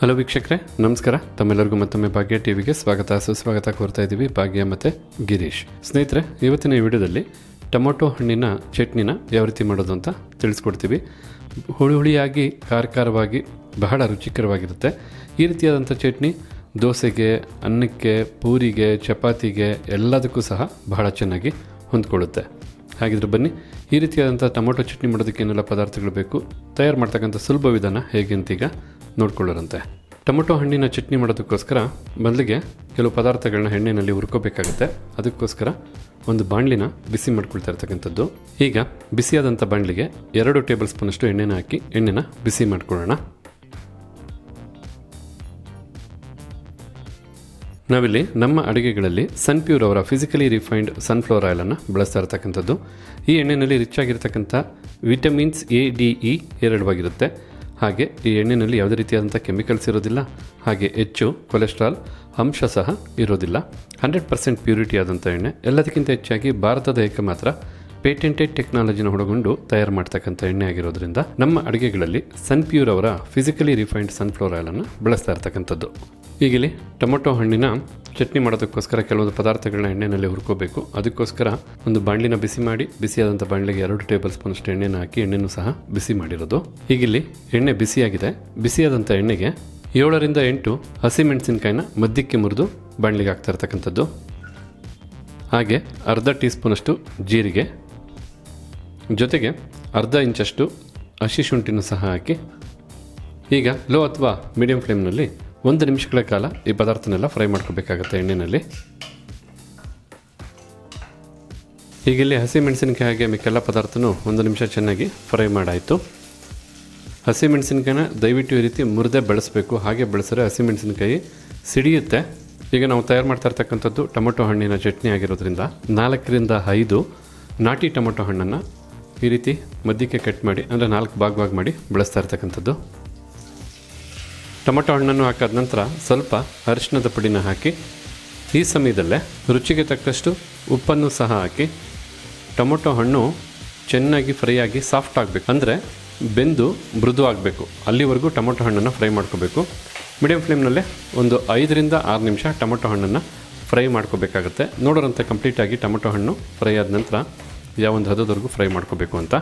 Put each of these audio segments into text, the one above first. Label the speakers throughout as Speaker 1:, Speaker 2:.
Speaker 1: Hello ವೀಕ್ಷಕರೇ, ನಮಸ್ಕಾರ. ತಮ್ಮೆಲ್ಲರಿಗೂ ಮತ್ತೊಮ್ಮೆ ಭಾಗ್ಯ ಟಿವಿಗೆ ಸ್ವಾಗತ. ಸುಸ್ವಾಗತ ಕೋರ್ತಾ ಇದ್ದೀವಿ ಭಾಗ್ಯ ಮತ್ತು ಗಿರೀಶ್. ಸ್ನೇಹಿತರೆ, ಇವತ್ತಿನ ವಿಡಿಯೋದಲ್ಲಿ ಟೊಮೊಟೊ ಹಣ್ಣಿನ ಚಟ್ನಿನ ಯಾವ ರೀತಿ ಮಾಡೋದು ಅಂತ ತಿಳಿಸ್ಕೊಡ್ತೀವಿ. ಹುಳಿ ಹುಳಿಯಾಗಿ ಖಾರ ಖಾರವಾಗಿ ಬಹಳ ರುಚಿಕರವಾಗಿರುತ್ತೆ. ಈ ರೀತಿಯಾದಂಥ ಚಟ್ನಿ ದೋಸೆಗೆ, ಅನ್ನಕ್ಕೆ, ಪೂರಿಗೆ, ಚಪಾತಿಗೆ ಎಲ್ಲದಕ್ಕೂ ಸಹ ಬಹಳ ಚೆನ್ನಾಗಿ ಹೊಂದ್ಕೊಳ್ಳುತ್ತೆ. ಹಾಗಿದ್ರೆ ಬನ್ನಿ, ಈ ರೀತಿಯಾದಂಥ ಟೊಮೊಟೊ ಚಟ್ನಿ ಮಾಡೋದಕ್ಕೆ ಏನೆಲ್ಲ ಪದಾರ್ಥಗಳು ಬೇಕು, ತಯಾರು ಮಾಡ್ತಕ್ಕಂಥ ಸುಲಭ ವಿಧಾನ ಹೇಗೆ ಅಂತೀಗ ನೋಡ್ಕೊಳ್ಳೋರಂತೆ. ಟೊಮೊಟೊ ಹಣ್ಣಿನ ಚಟ್ನಿ ಮಾಡೋದಕ್ಕೋಸ್ಕರ ಮೊದಲಿಗೆ ಕೆಲವು ಪದಾರ್ಥಗಳನ್ನ ಎಣ್ಣೆಯಲ್ಲಿ ಹುರ್ಕೋಬೇಕಾಗುತ್ತೆ. ಅದಕ್ಕೋಸ್ಕರ ಒಂದು ಬಾಣಲಿನ ಬಿಸಿ ಮಾಡ್ಕೊಳ್ತಾ ಇರ್ತಕ್ಕಂಥದ್ದು. ಈಗ ಬಿಸಿಯಾದಂಥ ಬಾಣಲಿಗೆ ಎರಡು ಟೇಬಲ್ ಸ್ಪೂನಷ್ಟು ಎಣ್ಣೆನ ಹಾಕಿ ಎಣ್ಣೆನ ಬಿಸಿ ಮಾಡ್ಕೊಳ್ಳೋಣ. ನಾವಿಲ್ಲಿ ನಮ್ಮ ಅಡುಗೆಗಳಲ್ಲಿ ಸನ್ಪ್ಯೂರ್ ಅವರ ಫಿಸಿಕಲಿ ರಿಫೈನ್ಡ್ ಸನ್ಫ್ಲವರ್ ಆಯಿಲನ್ನು ಬಳಸ್ತಾ ಇರ್ತಕ್ಕಂಥದ್ದು. ಈ ಎಣ್ಣೆಯಲ್ಲಿ ರಿಚ್ ಆಗಿರ್ತಕ್ಕಂಥ ವಿಟಮಿನ್ಸ್ ಎ, ಡಿ, ಇ ಎರಡವಾಗಿರುತ್ತೆ ಹಾಗೆ ಈ ಎಣ್ಣೆಯಲ್ಲಿ ಯಾವುದೇ ರೀತಿಯಾದಂಥ ಕೆಮಿಕಲ್ಸ್ ಇರೋದಿಲ್ಲ, ಹಾಗೆ ಹೆಚ್ಚು ಕೊಲೆಸ್ಟ್ರಾಲ್ ಅಂಶ ಸಹ ಇರೋದಿಲ್ಲ. ಹಂಡ್ರೆಡ್ ಪರ್ಸೆಂಟ್ ಪ್ಯೂರಿಟಿ ಆದಂಥ ಎಣ್ಣೆ, ಎಲ್ಲದಕ್ಕಿಂತ ಹೆಚ್ಚಾಗಿ ಭಾರತದ ಏಕಮಾತ್ರ ಪೇಟೆಂಟೆಡ್ ಟೆಕ್ನಾಲಜಿನ ಒಳಗೊಂಡು ತಯಾರು ಮಾಡ್ತಕ್ಕಂಥ ಎಣ್ಣೆ ಆಗಿರೋದ್ರಿಂದ ನಮ್ಮ ಅಡುಗೆಗಳಲ್ಲಿ ಸನ್ಪ್ಯೂರ್ ಅವರ ಫಿಸಿಕಲಿ ರಿಫೈನ್ಡ್ ಸನ್ಫ್ಲವರ್ ಆಯಿಲನ್ನು ಬಳಸ್ತಾ ಇರ್ತಕ್ಕಂಥದ್ದು. ಈಗಿಲ್ಲಿ ಟೊಮೊಟೊ ಹಣ್ಣಿನ ಚಟ್ನಿ ಮಾಡೋದಕ್ಕೋಸ್ಕರ ಕೆಲವೊಂದು ಪದಾರ್ಥಗಳನ್ನ ಎಣ್ಣೆಯಲ್ಲಿ ಹುರ್ಕೋಬೇಕು. ಅದಕ್ಕೋಸ್ಕರ ಒಂದು ಬಾಣಲಿನ ಬಿಸಿ ಮಾಡಿ, ಬಿಸಿಯಾದಂಥ ಬಾಣಲಿಗೆ ಎರಡು ಟೇಬಲ್ ಸ್ಪೂನಷ್ಟು ಎಣ್ಣೆನ ಹಾಕಿ ಎಣ್ಣೆನೂ ಸಹ ಬಿಸಿ ಮಾಡಿರೋದು. ಈಗಿಲ್ಲಿ ಎಣ್ಣೆ ಬಿಸಿಯಾಗಿದೆ. ಬಿಸಿಯಾದಂಥ ಎಣ್ಣೆಗೆ ಏಳರಿಂದ ಎಂಟು ಹಸಿಮೆಣಸಿನಕಾಯಿನ ಮಧ್ಯಕ್ಕೆ ಮುರಿದು ಬಾಣಲಿಗೆ ಹಾಕ್ತಾ ಇರ್ತಕ್ಕಂಥದ್ದು. ಹಾಗೆ ಅರ್ಧ ಟೀ ಸ್ಪೂನಷ್ಟು ಜೀರಿಗೆ ಜೊತೆಗೆ ಅರ್ಧ ಇಂಚಷ್ಟು ಹಸಿ ಶುಂಠಿನೂ ಸಹ ಹಾಕಿ, ಈಗ ಲೋ ಅಥವಾ ಮೀಡಿಯಂ ಫ್ಲೇಮ್ನಲ್ಲಿ ಒಂದು ನಿಮಿಷಗಳ ಕಾಲ ಈ ಪದಾರ್ಥನೆಲ್ಲ ಫ್ರೈ ಮಾಡ್ಕೋಬೇಕಾಗತ್ತೆ ಎಣ್ಣೆಯಲ್ಲಿ ಈಗ ಇಲ್ಲಿ ಹಸಿ ಮೆಣಸಿನ್ಕಾಯಿ ಹಾಗೆ ಮಿಕ್ಕೆಲ್ಲ ಪದಾರ್ಥನೂ ಒಂದು ನಿಮಿಷ ಚೆನ್ನಾಗಿ ಫ್ರೈ ಮಾಡಾಯಿತು. ಹಸಿ ಮೆಣಸಿನ್ಕಾಯಿನ ದಯವಿಟ್ಟು ಈ ರೀತಿ ಮುರಿದೇ ಬೆಳೆಸಬೇಕು, ಹಾಗೆ ಬೆಳೆಸಿದ್ರೆ ಹಸಿ ಮೆಣಸಿನಕಾಯಿ ಸಿಡಿಯುತ್ತೆ. ಈಗ ನಾವು ತಯಾರು ಮಾಡ್ತಾ ಇರ್ತಕ್ಕಂಥದ್ದು ಟೊಮೊಟೊ ಹಣ್ಣಿನ ಚಟ್ನಿ ಆಗಿರೋದ್ರಿಂದ ನಾಲ್ಕರಿಂದ ಐದು ನಾಟಿ ಟೊಮೊಟೊ ಹಣ್ಣನ್ನು ಈ ರೀತಿ ಮಧ್ಯಕ್ಕೆ ಕಟ್ ಮಾಡಿ, ಅಂದರೆ ನಾಲ್ಕು ಭಾಗವಾಗಿ ಮಾಡಿ ಬಳಸ್ತಾ ಇರ್ತಕ್ಕಂಥದ್ದು. ಟೊಮೊಟೊ ಹಣ್ಣನ್ನು ಹಾಕಾದ ನಂತರ ಸ್ವಲ್ಪ ಅರಿಶಿಣದ ಪುಡಿನ ಹಾಕಿ, ಈ ಸಮಯದಲ್ಲೇ ರುಚಿಗೆ ತಕ್ಕಷ್ಟು ಉಪ್ಪನ್ನು ಸಹ ಹಾಕಿ, ಟೊಮೊಟೊ ಹಣ್ಣು ಚೆನ್ನಾಗಿ ಫ್ರೈ ಆಗಿ ಸಾಫ್ಟ್ ಆಗಬೇಕು. ಅಂದರೆ ಬೆಂದು ಮೃದು ಆಗಬೇಕು. ಅಲ್ಲಿವರೆಗೂ ಟೊಮೊಟೊ ಹಣ್ಣನ್ನು ಫ್ರೈ ಮಾಡ್ಕೋಬೇಕು. ಮೀಡಿಯಂ ಫ್ಲೇಮ್ನಲ್ಲೇ ಒಂದು ಐದರಿಂದ ಆರು ನಿಮಿಷ ಟೊಮೊಟೊ ಹಣ್ಣನ್ನು ಫ್ರೈ ಮಾಡ್ಕೋಬೇಕಾಗುತ್ತೆ. ನೋಡೋರಂತೆ ಕಂಪ್ಲೀಟಾಗಿ ಟೊಮೊಟೊ ಹಣ್ಣು ಫ್ರೈ ಆದ ನಂತರ ಯಾವೊಂದು ಹದದವರೆಗೂ ಫ್ರೈ ಮಾಡ್ಕೋಬೇಕು ಅಂತ.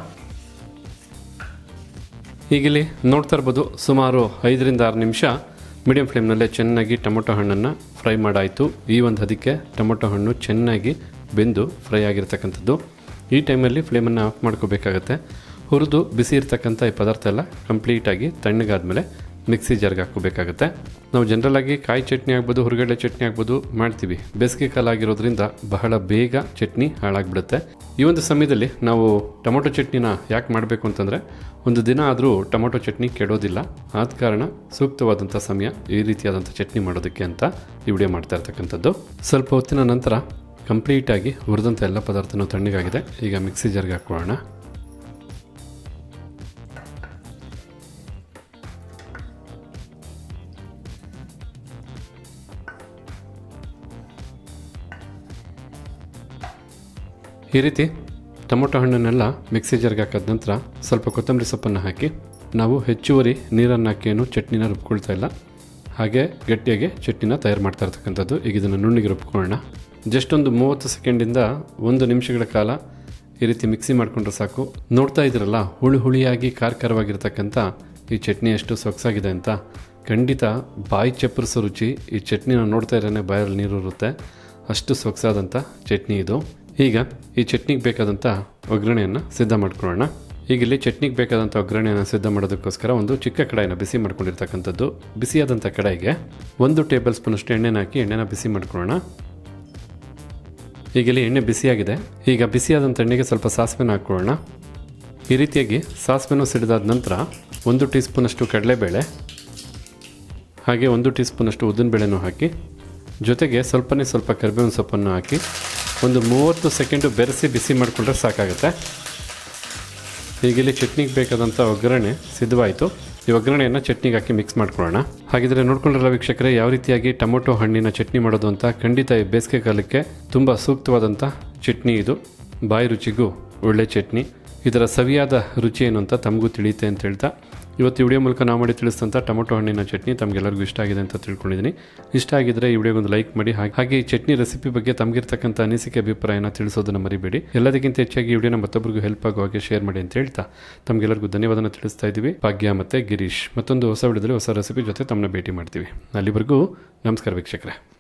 Speaker 1: ಈಗಿಲ್ಲಿ ನೋಡ್ತಾ ಇರ್ಬೋದು, ಸುಮಾರು ಐದರಿಂದ ಆರು ನಿಮಿಷ ಮೀಡಿಯಂ ಫ್ಲೇಮ್ನಲ್ಲೇ ಚೆನ್ನಾಗಿ ಟೊಮೊಟೊ ಹಣ್ಣನ್ನು ಫ್ರೈ ಮಾಡಾಯಿತು. ಈ ಒಂದು ಹದಕ್ಕೆ ಟೊಮೊಟೊ ಹಣ್ಣು ಚೆನ್ನಾಗಿ ಬೆಂದು ಫ್ರೈ ಆಗಿರ್ತಕ್ಕಂಥದ್ದು. ಈ ಟೈಮಲ್ಲಿ ಫ್ಲೇಮನ್ನು ಆಫ್ ಮಾಡ್ಕೋಬೇಕಾಗತ್ತೆ. ಹುರಿದು ಬಿಸಿ ಇರ್ತಕ್ಕಂಥ ಈ ಪದಾರ್ಥ ಎಲ್ಲ ಕಂಪ್ಲೀಟಾಗಿ ತಣ್ಣಗಾದ್ಮೇಲೆ ಮಿಕ್ಸಿ ಜಾರ್ಗೆ ಹಾಕೋಬೇಕಾಗುತ್ತೆ ನಾವು ಜನರಲಾಗಿ ಕಾಯಿ ಚಟ್ನಿ ಆಗ್ಬೋದು ಹುರುಗಡೆ ಚಟ್ನಿ ಆಗ್ಬೋದು ಮಾಡ್ತೀವಿ. ಬೇಸಿಗೆ ಕಾಲ ಆಗಿರೋದ್ರಿಂದ ಬಹಳ ಬೇಗ ಚಟ್ನಿ ಹಾಳಾಗ್ಬಿಡುತ್ತೆ. ಈ ಒಂದು ಸಮಯದಲ್ಲಿ ನಾವು ಟೊಮೊಟೊ ಚಟ್ನಿನ ಯಾಕೆ ಮಾಡಬೇಕು ಅಂತಂದರೆ, ಒಂದು ದಿನ ಆದರೂ ಟೊಮೊಟೊ ಚಟ್ನಿ ಕೆಡೋದಿಲ್ಲ. ಆದ ಕಾರಣ ಸೂಕ್ತವಾದಂಥ ಸಮಯ ಈ ರೀತಿಯಾದಂಥ ಚಟ್ನಿ ಮಾಡೋದಕ್ಕೆ ಅಂತ ಈ ವಿಡಿಯೋ ಮಾಡ್ತಾ ಇರ್ತಕ್ಕಂಥದ್ದು. ಸ್ವಲ್ಪ ಹೊತ್ತಿನ ನಂತರ ಕಂಪ್ಲೀಟಾಗಿ ಹುರಿದಂಥ ಎಲ್ಲ ಪದಾರ್ಥನೂ ತಣ್ಣಗಾಗಿದೆ. ಈಗ ಮಿಕ್ಸಿ ಜಾರ್ಗೆ ಹಾಕ್ಕೊಳ್ಳೋಣ. ಈ ರೀತಿ ಟೊಮೊಟೊ ಹಣ್ಣನ್ನೆಲ್ಲ ಮಿಕ್ಸಿ ಜಾರ್ಗೆ ಹಾಕಿದ ನಂತರ ಸ್ವಲ್ಪ ಕೊತ್ತಂಬರಿ ಸೊಪ್ಪನ್ನು ಹಾಕಿ ನಾವು ಹೆಚ್ಚುವರಿ ನೀರನ್ನು ಹಾಕಿ ಏನು ಚಟ್ನಿನ ರುಬ್ಕೊಳ್ತಾ ಇಲ್ಲ. ಹಾಗೆ ಗಟ್ಟಿಯಾಗಿ ಚಟ್ನಿನ ತಯಾರು ಮಾಡ್ತಾ ಇರ್ತಕ್ಕಂಥದ್ದು. ಈಗ ಇದನ್ನು ನುಣ್ಣಿಗೆ ರುಬ್ಕೊಳ್ಳೋಣ. ಜಸ್ಟ್ ಒಂದು ಮೂವತ್ತು ಸೆಕೆಂಡಿಂದ ಒಂದು ನಿಮಿಷಗಳ ಕಾಲ ಈ ರೀತಿ ಮಿಕ್ಸಿ ಮಾಡಿಕೊಂಡ್ರೆ ಸಾಕು. ನೋಡ್ತಾ ಇದ್ದೀರಲ್ಲ, ಹುಳಿ ಹುಳಿಯಾಗಿ ಖಾರಖಾರವಾಗಿರ್ತಕ್ಕಂಥ ಈ ಚಟ್ನಿ ಎಷ್ಟು ಸೊಗಸಾಗಿದೆ ಅಂತ. ಖಂಡಿತ ಬಾಯಿ ಚಪ್ಪರಿಸೋ ರುಚಿ ಈ ಚಟ್ನಿನ ನೋಡ್ತಾ ಇರೋನೆ ಬಾಯಲ್ಲಿ ನೀರು ಇರುತ್ತೆ. ಅಷ್ಟು ಸೊಗಸಾದಂಥ ಚಟ್ನಿ ಇದು. ಈಗ ಈ ಚಟ್ನಿಗೆ ಬೇಕಾದಂಥ ಒಗ್ಗರಣೆಯನ್ನು ಸಿದ್ಧ ಮಾಡ್ಕೊಳ್ಳೋಣ. ಈಗ ಇಲ್ಲಿ ಚಟ್ನಿಗೆ ಬೇಕಾದಂಥ ಒಗ್ಗರಣೆಯನ್ನು ಸಿದ್ಧ ಮಾಡೋದಕ್ಕೋಸ್ಕರ ಒಂದು ಚಿಕ್ಕ ಕಡಾಯಿನ ಬಿಸಿ ಮಾಡ್ಕೊಂಡಿರ್ತಕ್ಕಂಥದ್ದು. ಬಿಸಿಯಾದಂಥ ಕಡಾಯಿಗೆ ಒಂದು ಟೇಬಲ್ ಸ್ಪೂನಷ್ಟು ಎಣ್ಣೆನ ಹಾಕಿ ಎಣ್ಣೆನ ಬಿಸಿ ಮಾಡ್ಕೊಳ್ಳೋಣ. ಈಗ ಇಲ್ಲಿ ಎಣ್ಣೆ ಬಿಸಿಯಾಗಿದೆ. ಈಗ ಬಿಸಿಯಾದಂಥ ಎಣ್ಣೆಗೆ ಸ್ವಲ್ಪ ಸಾಸಿವೆನ ಹಾಕ್ಕೊಳ್ಳೋಣ. ಈ ರೀತಿಯಾಗಿ ಸಾಸಿವೆನೂ ಸಿಡಿದಾದ ನಂತರ ಒಂದು ಟೀ ಸ್ಪೂನಷ್ಟು ಕಡಲೆಬೇಳೆ, ಹಾಗೆ ಒಂದು ಟೀ ಸ್ಪೂನಷ್ಟು ಉದ್ದಿನಬೇಳೆನೂ ಹಾಕಿ ಜೊತೆಗೆ ಸ್ವಲ್ಪನೇ ಸ್ವಲ್ಪ ಕರಿಬೇವಿನ ಸೊಪ್ಪನ್ನು ಹಾಕಿ ಒಂದು ಮೂವತ್ತು ಸೆಕೆಂಡು ಬೆರೆಸಿ ಬಿಸಿ ಮಾಡಿಕೊಂಡ್ರೆ ಸಾಕಾಗುತ್ತೆ. ಹೀಗಿಲ್ಲಿ ಚಟ್ನಿಗೆ ಬೇಕಾದಂಥ ಒಗ್ಗರಣೆ ಸಿದ್ಧವಾಯಿತು. ಈ ಒಗ್ಗರಣೆಯನ್ನು ಚಟ್ನಿಗೆ ಹಾಕಿ ಮಿಕ್ಸ್ ಮಾಡ್ಕೊಳ್ಳೋಣ. ಹಾಗಿದ್ರೆ ನೋಡ್ಕೊಂಡಿರಲ್ಲ ವೀಕ್ಷಕರೇ, ಯಾವ ರೀತಿಯಾಗಿ ಟೊಮೊಟೊ ಹಣ್ಣಿನ ಚಟ್ನಿ ಮಾಡೋದು ಅಂತ ಖಂಡಿತ ಈ ಬೇಸಿಗೆ ಕಾಲಕ್ಕೆ ತುಂಬ ಸೂಕ್ತವಾದಂಥ ಚಟ್ನಿ ಇದು. ಬಾಯಿ ರುಚಿಗೂ ಒಳ್ಳೆ ಚಟ್ನಿ. ಇದರ ಸವಿಯಾದ ರುಚಿ ಏನು ಅಂತ ತಮಗೂ ತಿಳಿಯುತ್ತೆ ಅಂತ ಹೇಳ್ತಾ ಇವತ್ತು ವಿಡಿಯೋ ಮೂಲಕ ನಾವು ಮಾಡಿ ತಿಳಿಸಿದಂಥ ಟೊಮೊಟೊ ಹಣ್ಣಿನ ಚಟ್ನಿ ತಮಗೆಲ್ಲರಿಗೂ ಇಷ್ಟ ಆಗಿದೆ ಅಂತ ತಿಳ್ಕೊಂಡಿದ್ದೀನಿ. ಇಷ್ಟ ಆಗಿದ್ರೆ ಈ ವಿಡಿಯೋಗೊಂದು ಲೈಕ್ ಮಾಡಿ, ಹಾಗೆ ಈ ಚಟ್ನಿ ರೆಸಿಪಿ ಬಗ್ಗೆ ತಮಗಿರ್ತಕ್ಕಂಥ ಅನಿಸಿಕೆ, ಅಭಿಪ್ರಾಯನ ತಿಳಿಸೋದನ್ನು ಮರಿಬೇಡಿ. ಎಲ್ಲದಕ್ಕಿಂತ ಹೆಚ್ಚಾಗಿ ಈ ವಿಡಿಯೋನ ಮತ್ತೊಬ್ಬರಿಗೂ ಹೆಲ್ಪ್ ಆಗೋ ಹಾಗೆ ಶೇರ್ ಮಾಡಿ ಅಂತ ಹೇಳ್ತಾ ತಮಗೆಲ್ಲರಿಗೂ ಧನ್ಯವಾದನ ತಿಳಿಸ್ತಾ ಇದ್ದೀವಿ. ಭಾಗ್ಯ ಮತ್ತು ಗಿರೀಶ್. ಮತ್ತೊಂದು ಹೊಸ ವಿಡಿಯೋದಲ್ಲಿ ಹೊಸ ರೆಸಿಪಿ ಜೊತೆ ತಮ್ಮನ್ನ ಭೇಟಿ ಮಾಡ್ತೀವಿ. ಅಲ್ಲಿವರೆಗೂ ನಮಸ್ಕಾರ ವೀಕ್ಷಕರೇ.